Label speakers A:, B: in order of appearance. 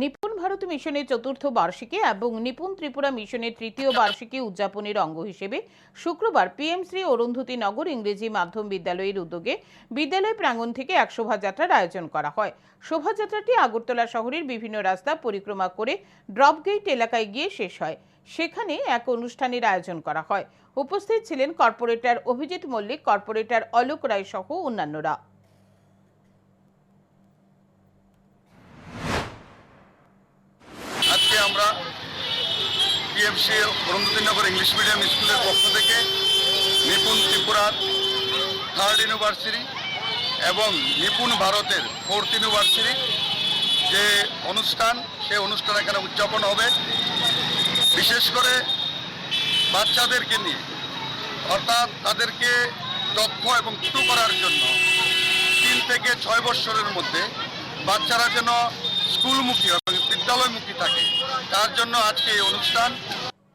A: নিপুণ ভারত মিশনের চতুর্থ বার্ষিকী এবং নিপুণ ত্রিপুরা মিশনের তৃতীয় বার্ষিকী উদযাপনের অঙ্গ হিসেবে শুক্রবার পিএমশ্রী অরুন্ধতী নগর ইংরেজি মাধ্যম বিদ্যালয়ের উদ্যোগে বিদ্যালয় প্রাঙ্গণ থেকে এক শোভাযাত্রার আয়োজন করা হয়। শোভাযাত্রাটি আগরতলা শহরের বিভিন্ন রাস্তা পরিক্রমা করে ড্রপ গেট এলাকায় গিয়ে শেষ হয়। সেখানে এক অনুষ্ঠানের আয়োজন করা হয়। উপস্থিত ছিলেন কর্পোরেটর অভিজিৎ মল্লিক, কর্পোরেটর অলোক রায় সহ অন্যান্যরা।
B: আমরা পিএমসি বরুণদীনগর ইংলিশ মিডিয়াম স্কুলের পক্ষ থেকে নিপুণ ত্রিপুরার থার্ড ইউনিভার্সিটি এবং নিপুণ ভারতের ফোর্থ ইউনিভার্সিটি যে অনুষ্ঠান, সেই অনুষ্ঠান এখানে উদযাপন হবে। বিশেষ করে বাচ্চাদেরকে নিয়ে, অর্থাৎ তাদেরকে দক্ষ এবং টু করার জন্য তিন থেকে ছয় বৎসরের মধ্যে বাচ্চারা যেন স্কুলমুখী বিদ্যালয়মুখী থাকে। তার জন্য আজকে এই অনুষ্ঠান